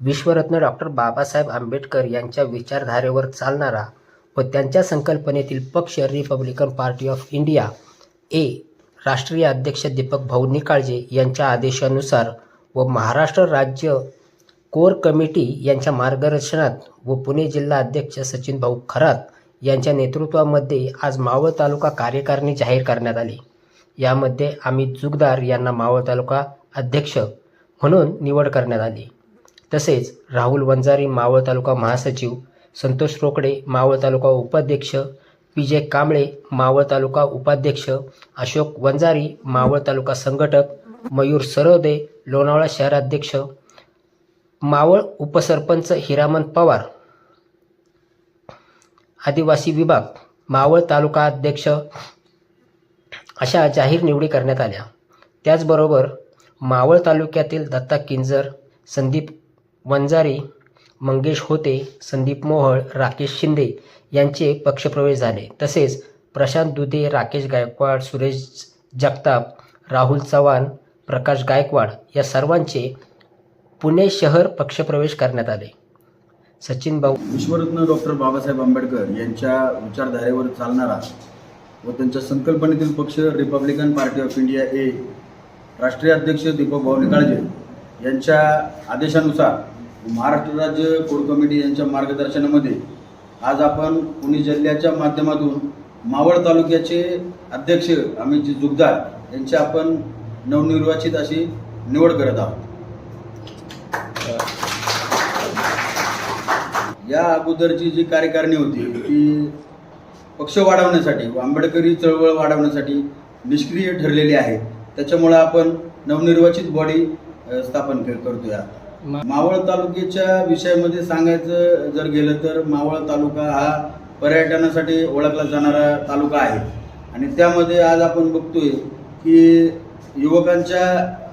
विश्वरत्न doctor Babasaheb Ambedkar यांच्या विचारधारेवर चालणारा व त्यांच्या संकल्पनेतील पक्ष Republican Party of India A राष्ट्रीय अध्यक्ष दीपक भाऊ निकाळजे यांच्या आदेशानुसार व महाराष्ट्र राज्य कोर कमिटी यांच्या मार्गदर्शनात व पुणे जिल्हा अध्यक्ष सचिन भाऊ खरात यांच्या नेतृत्वामध्ये आज मावळ तालुका कार्यकारिणी जाहीर करण्यात आली. यामध्ये आम्ही जुगदार यांना मावळ तालुका अध्यक्ष म्हणून निवड करण्यात आली. तसेच राहुल वंजारी मावळ तालुका महासचिव संतोष रोकडे मावळ तालुका उपाध्यक्ष विजय कांबळे मावळ तालुका उपाध्यक्ष अशोक वंजारी मावळ तालुका संघटक मयूर सरोदे लोणावळा शहराध्यक्ष मावळ उपसरपंच हिरामन पवार. आदिवासी विभाग मावळ तालुका अध्यक्ष अशा जाहीर निवडी करण्यात आल्या. त्याचबरोबर मावळ तालुक्यातील दत्ता किंजर संदीप वंजारे मंगेश होते संदीप मोहळ राकेश शिंदे यांचे पक्षप्रवेश झाले. तसेच प्रशांत दुधे राकेश गायकवाड सुरेश जगताप राहुल चव्हाण प्रकाश गायकवाड या सर्वांचे पुणे शहर पक्षप्रवेश करण्यात आले. सचिन भाऊ विश्वरत्न डॉक्टर बाबासाहेब आंबेडकर यांच्या विचारधारेवर चालणारा व त्यांच्या संकल्पनेतील पक्ष Republican Party of India A राष्ट्रीय अध्यक्ष दीपक भाऊ निकाळजे यांच्या आदेशानुसार महाराष्ट्र राज्य कोड कमिटी यांच्या मार्गदर्शनामध्ये आज आपण पुणे जिल्ह्याच्या माध्यमातून मावळ तालुक्याचे अध्यक्ष अमितजी जुगदार यांची आपण नवनिर्वाचित अशी निवड करत आहोत. या अगोदरची जी कार्यकारिणी होती ती पक्ष वाढवण्यासाठी व आंबेडकरी चळवळ वाढवण्यासाठी निष्क्रिय ठरलेली आहे. त्याच्यामुळं आपण नवनिर्वाचित बॉडी स्थापन करतोय आता. मावळ तालुक्याच्या विषयामध्ये सांगायचं जर गेलं तर मावळ तालुका हा पर्यटनासाठी ओळखला जाणारा तालुका आहे. आणि त्यामध्ये आज आपण बघतोय की युवकांच्या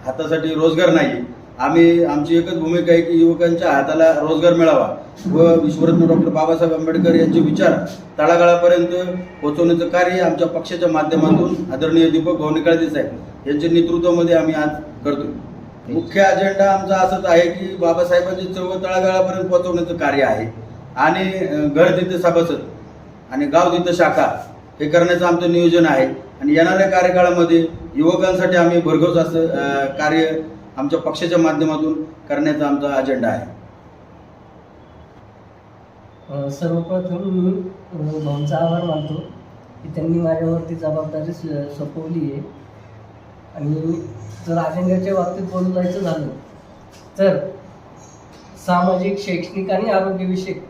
हातासाठी रोजगार नाही. आम्ही आमची एकच भूमिका आहे की युवकांच्या हाताला रोजगार मिळावा. व विश्वरत्न डॉक्टर बाबासाहेब आंबेडकर यांचे विचार तळागाळापर्यंत पोहोचवण्याचं कार्य आमच्या पक्षाच्या माध्यमातून आदरणीय दीपक भाऊ साहेब यांच्या नेतृत्वामध्ये आम्ही आज करतोय. मुख्य अजेंडा आमचा असंच आहे की बाबासाहेबांची चळवळ तळागाळापर्यंत पोहोचवण्याचं कार्य आहे. आणि घर तिथे सभासद आणि गाव तिथं शाखा हे करण्याचं आमचं नियोजन आहे. आणि येणाऱ्या कार्यकाळामध्ये युवकांसाठी आम्ही भरघोस असं कार्य आमच्या पक्षाच्या माध्यमातून करण्याचा आमचा अजेंडा आहे. सर्वप्रथम मी भाऊंचा आभार मानतो की त्यांनी माझ्यावरती जबाबदारी सोपवली आहे. आणि जर अजेंड्याच्या बाबतीत बोलायचं झालं तर सामाजिक शैक्षणिक आणि आरोग्यविषयक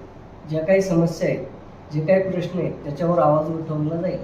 ज्या काही समस्या आहेत जे काही प्रश्न आहेत त्याच्यावर आवाज उठवला जाईल.